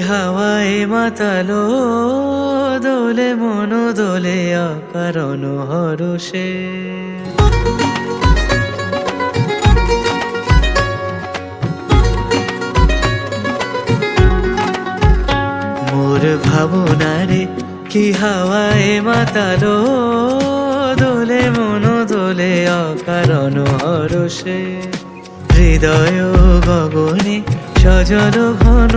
হাওয়ায় মাতালো? দোলে মন, দোলে অকারণ হরষে। মোর ভাবনারে কি হাওয়ায় মাতালো? দোলে মন, দোলে অকারণ হরষে। হৃদয় গগনে সজল ঘন,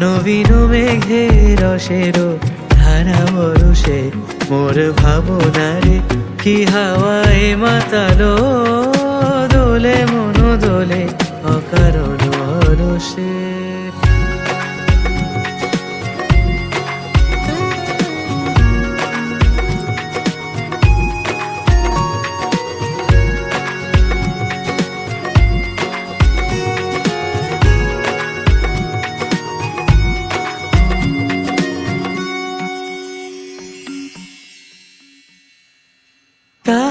নবীন মেঘে রসের ধারা বরসে মোর ভাবনারে কি হাওয়ায় মাতালো দোলে, মন দোলে অকারণ হরষে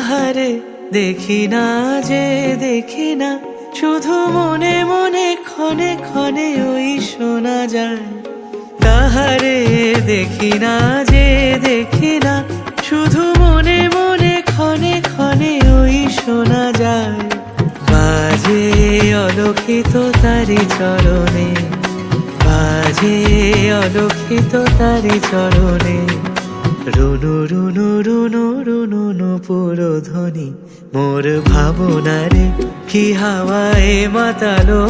তাহারে দেখি না যে, দেখি না। শুধু মনে মনে ক্ষণে ক্ষণে ওই শোনা যায়। তাহারে দেখি না যে, দেখি না। শুধু মনে মনে ক্ষণে ক্ষণে ওই শোনা যায়। বাজে অলক্ষিত তারি চরণে। বাজে অলক্ষিত তারি চরণে। রুনু রুনু রুনু রুনু নু পুরো ধ্বনি মোর ভাবনারে কি হাওয়ায় মাতালো,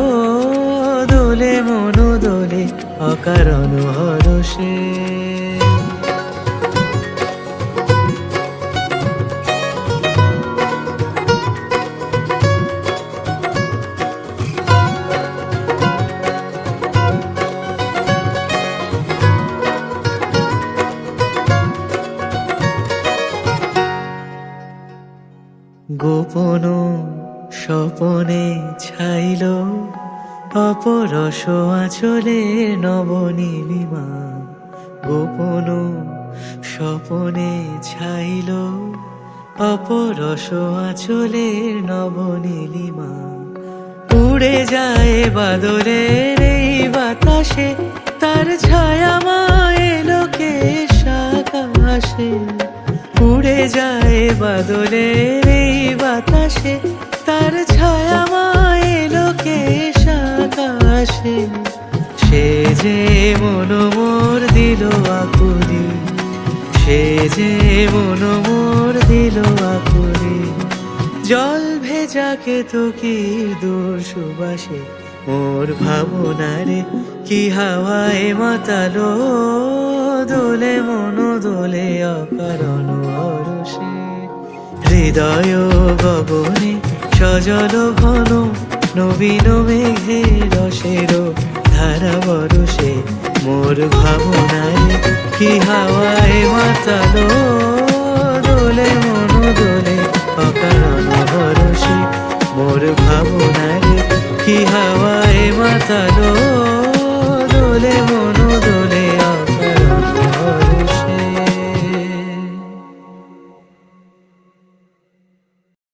দোলে মনো দোলে অকারণ হরষে গোপন স্বপনে ছাইল, অপরস আচলে নবনীলিমা। গোপন স্বপনে ছাইল, অপরস আচলে নবনীলিমা। উড়ে যায় বাদলের এই বাতাসে, তার ছায়া মায়ে লোকে আকাশে। উড়ে যায় বাদলের বাতাসে, তার ছায়া মায়ে লোকে আকাশে। সে যে মন মোর দিল আকুরি সে যে মন মোর দিল আকুরি জল ভেজাকে তো কি দূর সুবাসে, মোর ভাবনারে কি হাওয়ায় মাতালো, দোলে মন দোলে অকারণ হরষে হৃদয় গগনে সজল ঘন নবীন মেঘে রসের ধারা বরুষে মোর ভাবনায় কি হাওয়ায় মাতালো দোলে মন দোলে অকারণ